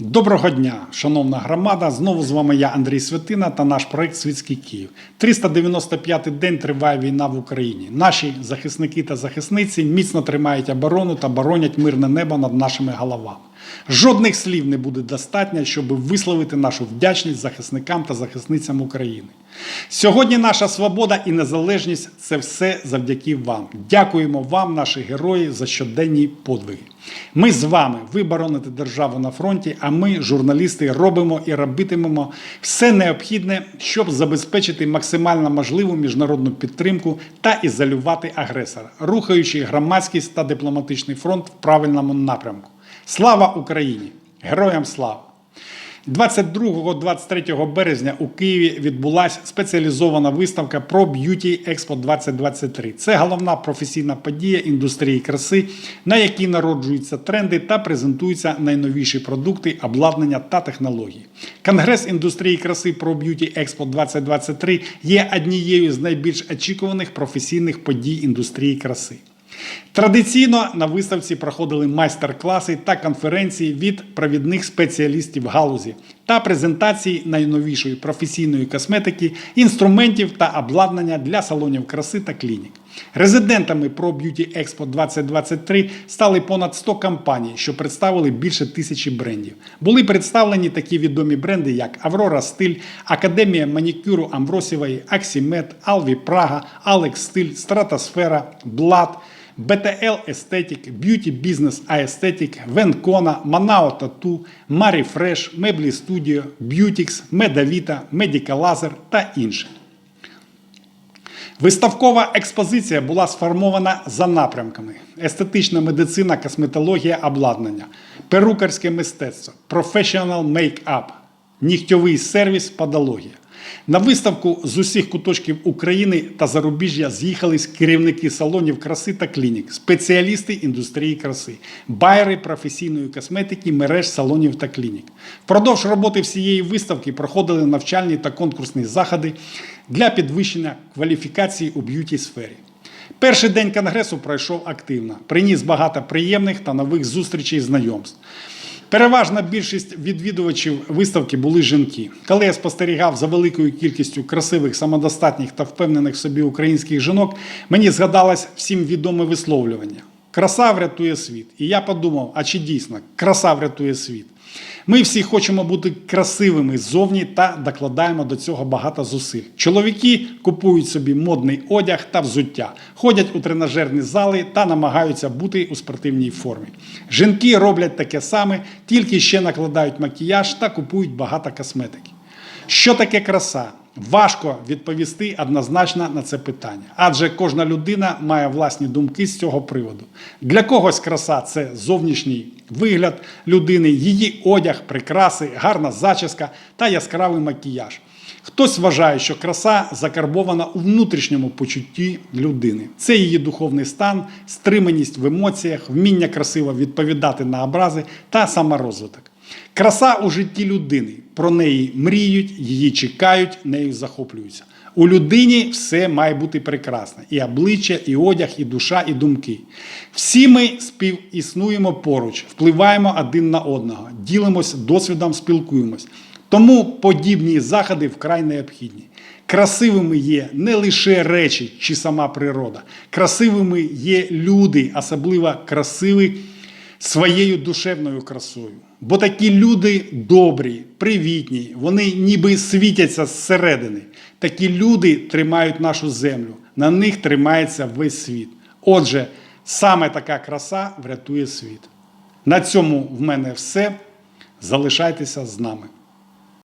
Доброго дня, шановна громада. Знову з вами я, Андрій Святина, та наш проект Світський Київ. 395-й день триває війна в Україні. Наші захисники та захисниці міцно тримають оборону та боронять мирне небо над нашими головами. Жодних слів не буде достатньо, щоб висловити нашу вдячність захисникам та захисницям України. Сьогодні наша свобода і незалежність це все завдяки вам. Дякуємо вам, наші герої, за щоденні подвиги. Ми з вами, ви бороните державу на фронті, а ми, журналісти, робимо і робитимемо все необхідне, щоб забезпечити максимально можливу міжнародну підтримку та ізолювати агресора, рухаючи громадськість та дипломатичний фронт в правильному напрямку. Слава Україні! Героям слава! 22-23 березня у Києві відбулася спеціалізована виставка про Beauty Expo 2023. Це головна професійна подія індустрії краси, на якій народжуються тренди та презентуються найновіші продукти, обладнання та технології. Конгрес індустрії краси про Beauty Expo 2023 є однією з найбільш очікуваних професійних подій індустрії краси. Традиційно на виставці проходили майстер-класи та конференції від провідних спеціалістів галузі та презентації найновішої професійної косметики, інструментів та обладнання для салонів краси та клінік. Резидентами Pro Beauty Expo 2023 стали понад 100 компаній, що представили більше тисячі брендів. Були представлені такі відомі бренди, як Аврора Стиль, Академія манікюру Амвросівої, Аксімет, Алві Прага, Алекс Стиль, Стратосфера, Блад. BTL Aesthetic, Beauty Business Aesthetic, Манау Тату, Марі Фреш, Меблі Studio, Beautix, Медавіта, Medical Laser та інші. Виставкова експозиція була сформована за напрямками: естетична медицина, косметологія, обладнання, перукарське мистецтво, professional make-up, нігтьовий сервіс, подологія. На виставку з усіх куточків України та зарубіжжя з'їхались керівники салонів краси та клінік, спеціалісти індустрії краси, байери професійної косметики, мереж салонів та клінік. Впродовж роботи всієї виставки проходили навчальні та конкурсні заходи для підвищення кваліфікації у б'юті сфері. Перший день конгресу пройшов активно, приніс багато приємних та нових зустрічей знайомств. Переважна більшість відвідувачів виставки були жінки. Коли я спостерігав за великою кількістю красивих, самодостатніх та впевнених в собі українських жінок, мені згадалось всім відоме висловлювання: краса врятує світ. І я подумав: а чи дійсно краса врятує світ? Ми всі хочемо бути красивими ззовні та докладаємо до цього багато зусиль. Чоловіки купують собі модний одяг та взуття, ходять у тренажерні зали та намагаються бути у спортивній формі. Жінки роблять таке саме, тільки ще накладають макіяж та купують багато косметики. Що таке краса? Важко відповісти однозначно на це питання, адже кожна людина має власні думки з цього приводу. Для когось краса це зовнішній вигляд людини, її одяг, прикраси, гарна зачіска та яскравий макіяж. Хтось вважає, що краса закарбована у внутрішньому почутті людини. Це її духовний стан, стриманість в емоціях, вміння красиво відповідати на образи та саморозвиток. Краса у житті людини. Про неї мріють, її чекають, нею захоплюються. У людині все має бути прекрасне: і обличчя, і одяг, і душа, і думки. Всі ми співіснуємо поруч, впливаємо один на одного, ділимось досвідом, спілкуємось. Тому подібні заходи вкрай необхідні. Красивими є не лише речі чи сама природа, красивими є люди, особливо красиві своєю душевною красою. Бо такі люди добрі, привітні, вони ніби світяться зсередини. Такі люди тримають нашу землю, на них тримається весь світ. Отже, саме така краса врятує світ. На цьому в мене все. Залишайтеся з нами.